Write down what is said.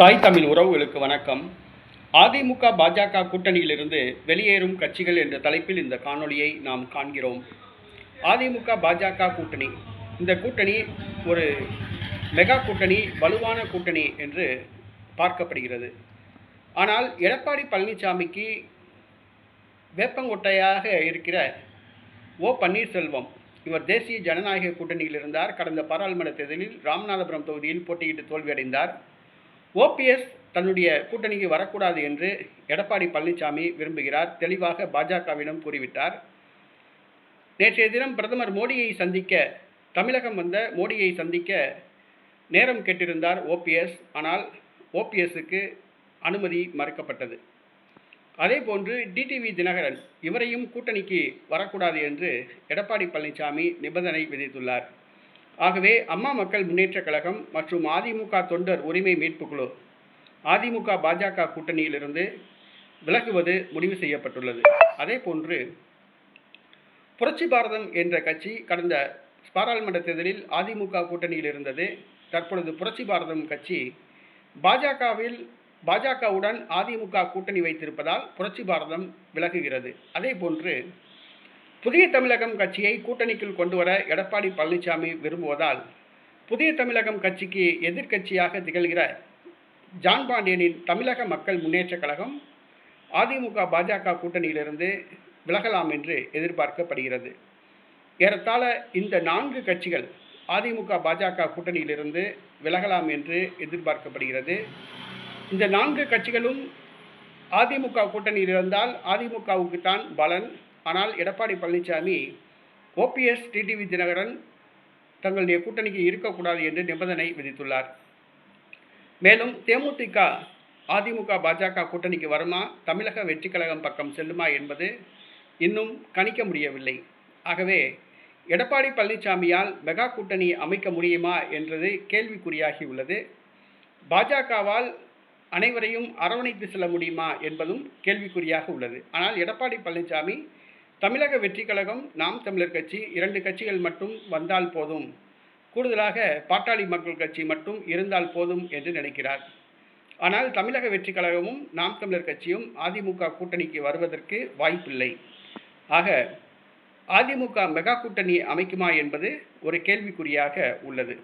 தாய் தமிழ் உறவுகளுக்கு வணக்கம். அதிமுக பாஜக கூட்டணியிலிருந்து வெளியேறும் கட்சிகள் என்ற தலைப்பில் இந்த காணொளியை நாம் காண்கிறோம். அதிமுக பாஜக கூட்டணி. இந்த கூட்டணி ஒரு மெகா கூட்டணி வலுவான கூட்டணி என்று பார்க்கப்படுகிறது. ஆனால் எடப்பாடி பழனிசாமிக்கு வேப்பங்கொட்டையாக இருக்கிற ஓ பன்னீர்செல்வம் இவர் தேசிய ஜனநாயக கூட்டணியில் இருந்தார். கடந்த பாராளுமன்ற தேர்தலில் ராமநாதபுரம் தொகுதியில் போட்டியிட்டு தோல்வியடைந்தார். ஓபிஎஸ் தன்னுடைய கூட்டணிக்கு வரக்கூடாது என்று எடப்பாடி பழனிசாமி விரும்புகிறார். தெளிவாக பாஜகவிடம் கூறிவிட்டார். நேற்றைய தினம் பிரதமர் மோடியை சந்திக்க தமிழகம் வந்த மோடியை சந்திக்க நேரம் கேட்டிருந்தார் ஓபிஎஸ். ஆனால் ஓபிஎஸ்க்கு அனுமதி மறுக்கப்பட்டது. அதேபோன்று டிடிவி தினகரன் இவரையும் கூட்டணிக்கு வரக்கூடாது என்று எடப்பாடி பழனிசாமி நிபந்தனை விதித்துள்ளார். ஆகவே அம்மா மக்கள் முன்னேற்றக் கழகம் மற்றும் அதிமுக தொண்டர் உரிமை மீட்புக் குழு அதிமுக பாஜக கூட்டணியிலிருந்து விலகுவது முடிவு செய்யப்பட்டுள்ளது. அதே போன்று புரட்சி பாரதம் என்ற கட்சி கடந்த பாராளுமன்ற தேர்தலில் அதிமுக கூட்டணியில் இருந்தது. தற்பொழுது புரட்சி பாரதம் கட்சி பாஜகவில் பாஜகவுடன் அதிமுக கூட்டணி வைத்திருப்பதால் புரட்சி பாரதம் விலகுகிறது. அதே போன்று புதிய தமிழகம் கட்சியை கூட்டணிக்குள் கொண்டு வர எடப்பாடி பழனிசாமி விரும்புவதால் புதிய தமிழகம் கட்சிக்கு எதிர்க்கட்சியாக திகழ்கிற ஜான் பாண்டியனின் தமிழக மக்கள் முன்னேற்றக் கழகம் அதிமுக பாஜக கூட்டணியிலிருந்து விலகலாம் என்று எதிர்பார்க்கப்படுகிறது. ஏறத்தாழ இந்த நான்கு கட்சிகள் அதிமுக பாஜக கூட்டணியிலிருந்து விலகலாம் என்று எதிர்பார்க்கப்படுகிறது. இந்த நான்கு கட்சிகளும் அதிமுக கூட்டணியில் இருந்தால் அதிமுகவுக்கு தான் பலன் ஆனால் எடப்பாடி பழனிசாமி ஓபிஎஸ் டிடிவி தினகரன் தங்களுடைய கூட்டணிக்கு இருக்கக்கூடாது என்று நிபந்தனை விதித்துள்ளார். மேலும் தேமுதிக அதிமுக பாஜக கூட்டணிக்கு வருமா தமிழக வெற்றி கழகம் பக்கம் செல்லுமா என்பது இன்னும் கணிக்க முடியவில்லை. ஆகவே எடப்பாடி பழனிசாமியால் மெகா கூட்டணி அமைக்க முடியுமா என்றது கேள்விக்குறியாகி உள்ளது. பாஜகவால் அனைவரையும் அரவணைத்து செல்ல முடியுமா என்பதும் கேள்விக்குறியாக உள்ளது. ஆனால் எடப்பாடி பழனிசாமி தமிழக வெற்றி கழகம் நாம் தமிழர் கட்சி இரண்டு கட்சிகள் மட்டும் வந்தால் போதும். கூடுதலாக பாட்டாளி மக்கள் கட்சி மட்டும் இருந்தால் போதும் என்று நினைக்கிறார். ஆனால் தமிழக வெற்றி கழகமும் நாம் தமிழர் கட்சியும் அதிமுக கூட்டணிக்கு வருவதற்கு வாய்ப்பில்லை. ஆக அதிமுக மெகா கூட்டணி அமைக்குமா என்பது ஒரு கேள்விக்குறியாக உள்ளது.